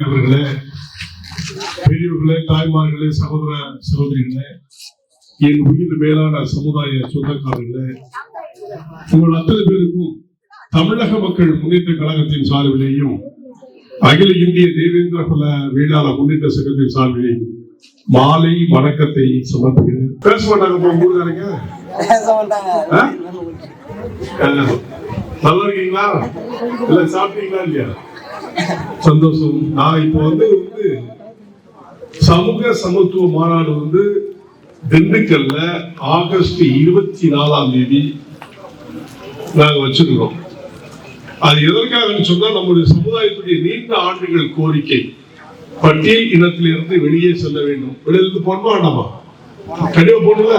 அவர்களே பெரியவர்களே தாய்மார்களே சகோதர சகோதரிகளே என் உயிர் மேலான சமுதாய சொந்தக்காரர்களே உங்கள் அத்தனை பேருக்கும் தமிழக மக்கள் முன்னேற்ற கழகத்தின் சார்பிலேயும் அகில இந்திய தேவேந்திர குல வேளாள முன்னேற்ற சங்கத்தின் சார்பிலேயும் மாலை வணக்கத்தை சமர்ப்பிக்கிறேன். பேச மாட்டாங்க ஊருக்காரங்க நல்லா இருக்கீங்களா? இல்ல சாப்பிட்டீங்களா இல்லையா? சந்தோஷம். நான் இப்போ வந்து வந்து சமூக சமத்துவ மாநாடு வந்து திண்டுக்கல்ல ஆகஸ்ட் இருபத்தி நாலாம் தேதி நாங்க வச்சிருக்கிறோம். அது எதற்காகன்னு சொன்னா நம்முடைய சமுதாயத்துடைய நீண்ட ஆண்டுகள் கோரிக்கை. பட்டியல் இனத்திலிருந்து வெளியே செல்ல வேண்டும். வெளியிலிருந்து போடணுமா வேண்டாமா? கண்டிப்பா போடல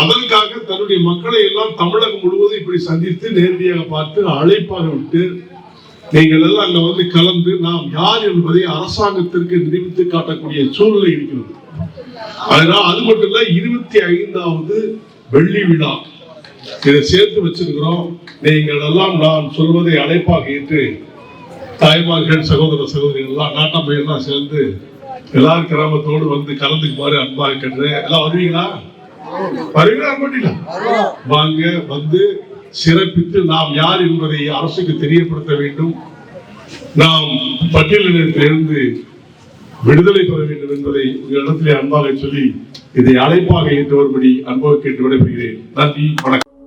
அதற்காக தன்னுடைய மக்களை எல்லாம் தமிழகம் முழுவதும் இப்படி சந்தித்து நேரடியாக பார்த்து அழைப்பாக விட்டு நீங்கள் எல்லாம் அங்க வந்து கலந்து நாம் யார் என்பதை அரசாங்கத்திற்கு நிரூபித்து காட்டக்கூடிய சூழ்நிலை இருக்கிறது. அதனால் அது மட்டும் இல்ல இருபத்தி ஐந்தாவது வெள்ளி விழா. இதை சேர்த்து வச்சிருக்கிறோம். நீங்கள் எல்லாம் நான் சொல்வதை அழைப்பாக ஏற்று தாய்மார்கள் சகோதர சகோதரிகள் எல்லாம் நாட்டாமை சேர்ந்து எல்லாரும் கிராமத்தோடு வந்து கலந்துக்குமாறு அன்பாக கேட்டுறேன் எல்லாம் வருவீங்களா? வருவீங்களா? மாட்டீங்களா வாங்க வந்து சிறப்பித்து நாம் யார் என்பதை அரசுக்கு தெரியப்படுத்த வேண்டும். நாம் பட்டியலினத்திலிருந்து விடுதலை பெற வேண்டும் என்பதை உங்களிடத்திலே அன்பாக சொல்லி இதை அழைப்பாக ஏற்று வரும்படி அன்பாக கேட்டு விடைபெறுகிறேன். நன்றி வணக்கம்.